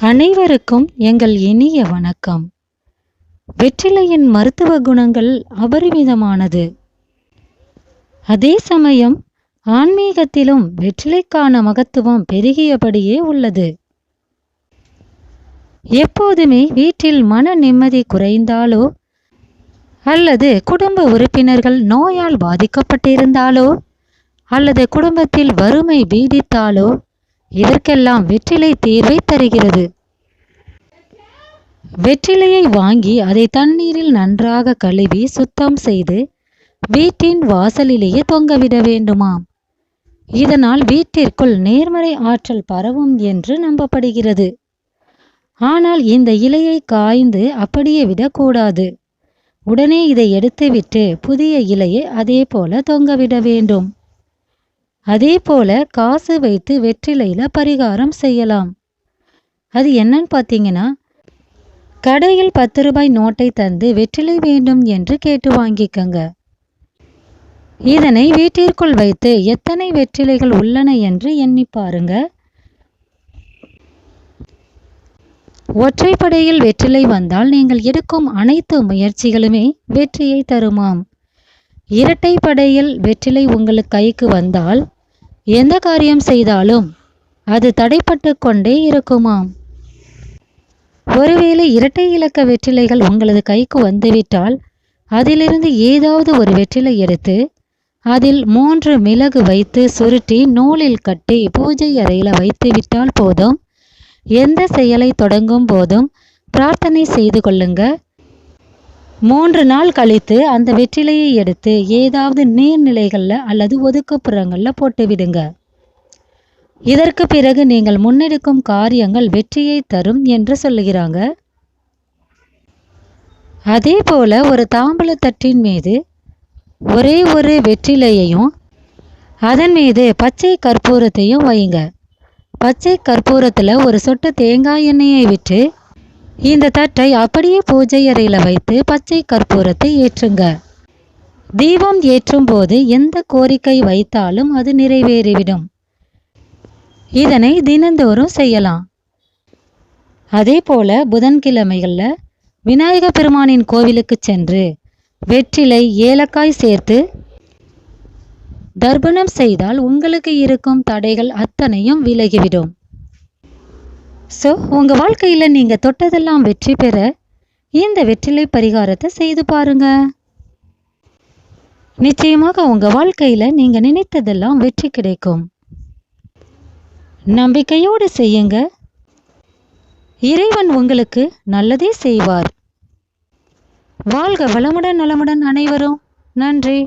அனைவருக்கும் எங்கள் இனிய வணக்கம். வெற்றிலையின் மருத்துவ குணங்கள் அபரிமிதமானது அதே சமயம் ஆன்மீகத்திலும் வெற்றிலைக்கான மகத்துவம் பெருகியபடியே உள்ளது. எப்போதுமே வீட்டில் மன நிம்மதி குறைந்தாலோ அல்லது குடும்ப உறுப்பினர்கள் நோயால் பாதிக்கப்பட்டிருந்தாலோ அல்லது குடும்பத்தில் வறுமை பீடித்தாலோ இதற்கெல்லாம் வெற்றிலை தீர்வை தருகிறது. வெற்றிலையை வாங்கி அதை தண்ணீரில் நன்றாக கழுவி சுத்தம் செய்து வீட்டின் வாசலிலேயே தொங்கவிட வேண்டுமாம். இதனால் வீட்டிற்குள் நேர்மறை ஆற்றல் பரவும் என்று நம்பப்படுகிறது. ஆனால் இந்த இலையை காய்ந்து அப்படியே விடக்கூடாது. உடனே இதை எடுத்துவிட்டு புதிய இலையை அதே போல தொங்கவிட வேண்டும். அதே போல காசு வைத்து வெற்றிலையில பரிகாரம் செய்யலாம். அது என்னன்னு பார்த்தீங்கன்னா கடையில் பத்து ரூபாய் நோட்டை தந்து வெற்றிலை வேண்டும் என்று கேட்டு வாங்கிக்கங்க. இதனை வீட்டிற்குள் வைத்து எத்தனை வெற்றிலைகள் உள்ளன என்று எண்ணி பாருங்க. ஒற்றைப்படையில் வெற்றிலை வந்தால் நீங்கள் எடுக்கும் அனைத்து முயற்சிகளுமே வெற்றியை தருமாம். இரட்டைப்படையில் வெற்றிலை உங்களுக்கு கைக்கு வந்தால் எந்த காரியம் செய்தாலும் அது தடைப்பட்டு கொண்டே இருக்குமாம். ஒருவேளை இரட்டை இலக்க வெற்றிலைகள் உங்களது கைக்கு வந்துவிட்டால் அதிலிருந்து ஏதாவது ஒரு வெற்றிலை எடுத்து அதில் மூன்று மிளகு வைத்து சுருட்டி நூலில் கட்டி பூஜை அறையில் வைத்து விட்டால் போதும். எந்த செயலை தொடங்கும் போதும் பிரார்த்தனை செய்து கொள்ளுங்க. மூன்று நாள் கழித்து அந்த வெற்றிலையை எடுத்து ஏதாவது நீர்நிலைகளில் அல்லது ஒதுக்குப்புறங்களில் போட்டு விடுங்க இதற்கு பிறகு நீங்கள் முன்னெடுக்கும் காரியங்கள் வெற்றியை தரும் என்று சொல்லுகிறாங்க. அதே போல ஒரு தாம்பூலத்தட்டின் மீது ஒரே ஒரு வெற்றிலையையும் அதன் மீது பச்சை கற்பூரத்தையும் வையுங்க பச்சை கற்பூரத்தில் ஒரு சொட்டு தேங்காய் எண்ணெயை விட்டு இந்த தட்டை அப்படியே பூஜை அறையில் வைத்து பச்சை கற்பூரத்தை ஏற்றுங்க. தீபம் ஏற்றும் போது எந்த கோரிக்கை வைத்தாலும் அது நிறைவேறிவிடும். இதனை தினந்தோறும் செய்யலாம். அதே போல புதன்கிழமைகளில் விநாயக பெருமானின் கோவிலுக்கு சென்று வெற்றிலை ஏலக்காய் சேர்த்து தர்ப்பணம் செய்தால் உங்களுக்கு இருக்கும் தடைகள் அத்தனையும் விலகிவிடும். ஸோ உங்கள் வாழ்க்கையில் நீங்கள் தொட்டதெல்லாம் வெற்றி பெற இந்த வெற்றிலை பரிகாரத்தை செய்து பாருங்க. நிச்சயமாக உங்கள் வாழ்க்கையில் நீங்கள் நினைத்ததெல்லாம் வெற்றி கிடைக்கும். நம்பிக்கையோடு செய்யுங்க. இறைவன் உங்களுக்கு நல்லதே செய்வார். வாழ்க வளமுடன் நலமுடன் அனைவரும். நன்றி.